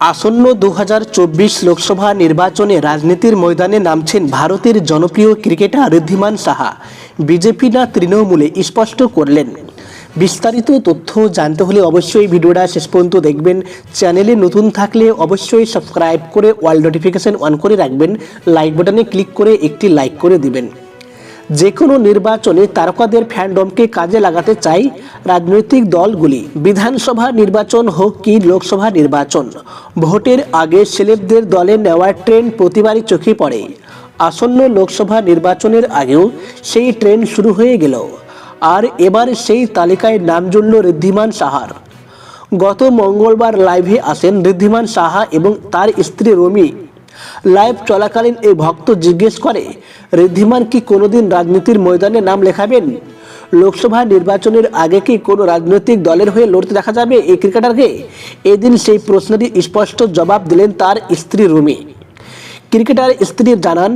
আসন্ন দু হাজার চব্বিশ লোকসভা নির্বাচনে রাজনীতির ময়দানে নামছেন ভারতের জনপ্রিয় ক্রিকেটার ঋদ্ধিমান সাহা। বিজেপি না তৃণমূলে স্পষ্ট করলেন। বিস্তারিত তথ্য জানতে হলে অবশ্যই ভিডিওটা শেষ পর্যন্ত দেখবেন। চ্যানেলে নতুন থাকলে অবশ্যই সাবস্ক্রাইব করে ওয়াল নোটিফিকেশন অন করে রাখবেন। লাইক বাটনে ক্লিক করে একটি লাইক করে দিবেন। যে কোনো নির্বাচনে তারকাদের ফ্যান্ডমকে কাজে লাগাতে চাই রাজনৈতিক দলগুলি। বিধানসভা নির্বাচন হোক কি লোকসভা নির্বাচন, ভোটের আগে সেলেবদের দলে নেওয়ার ট্রেন্ড প্রতিবারই চোখে পড়ে। আসন্ন লোকসভা নির্বাচনের আগেও সেই ট্রেন্ড শুরু হয়ে গেল। আর এবার সেই তালিকায় নাম জুড়ল ঋদ্ধিমান সাহার। গত মঙ্গলবার লাইভে আসেন ঋদ্ধিমান সাহা এবং তার স্ত্রী রমি। লাইভ চলাকালীন এই ভক্ত জিজ্ঞেস করে, ঋদ্ধিমান কি কোনোদিন রাজনীতির ময়দানে নাম লেখাবেন? লোকসভা নির্বাচনের আগে কি কোনো রাজনৈতিক দলের হয়ে লড়তে দেখা যাবে এই ক্রিকেটারকে? এদিন সেই প্রশ্নেরই স্পষ্ট জবাব দিলেন তার স্ত্রী রুমি। ক্রিকেটার স্ত্রী জানান,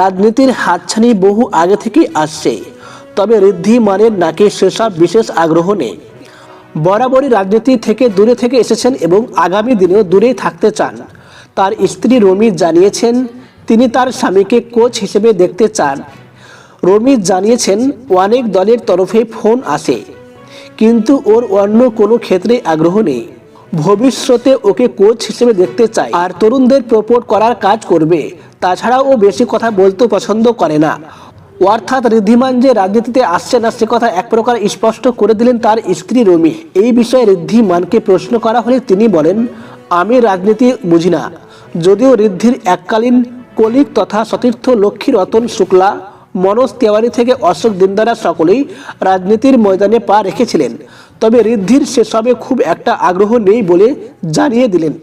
রাজনীতির হাতছানি বহু আগে থেকেই আসছে, তবে ঋদ্ধিমানের নাকি সেসব বিশেষ আগ্রহ নেই। বরাবরই রাজনীতি থেকে দূরে থেকে এসেছেন এবং আগামী দিনেও দূরেই থাকতে চান। তার স্ত্রী রমি জানিয়েছেন, তিনি তার স্বামীকে কোচ হিসেবে দেখতে চান। রমি জানিয়েছেন, অনেক দলের তরফে ফোন আসে, কিন্তু ওর অন্য কোনো ক্ষেত্রে আগ্রহ নেই। ভবিষ্যতে ওকে কোচ হিসেবে দেখতে চায় আর তরুণদের প্রপোর্ট করার কাজ করবে তাছাড়া ও বেশি কথা বলতে পছন্দ করে না। অর্থাৎ ঋদ্ধিমান যে রাজনীতিতে আসছে না, সে কথা এক প্রকার স্পষ্ট করে দিলেন তার স্ত্রী রমি। এই বিষয়ে ঋদ্ধিমানকে প্রশ্ন করা হলে তিনি বলেন আমি রাজনীতি বুঝি না। যদিও ঋদ্ধির এককালীন কলিক তথা সতীর্থ লক্ষ্মী রতন শুক্লা, মনোজ তেওয়ারি থেকে অশোক দিনদারা সকলেই রাজনীতির ময়দানে পা রেখেছিলেন। তবে ঋদ্ধির সেসবে খুব একটা আগ্রহ নেই বলে জানিয়ে দিলেন।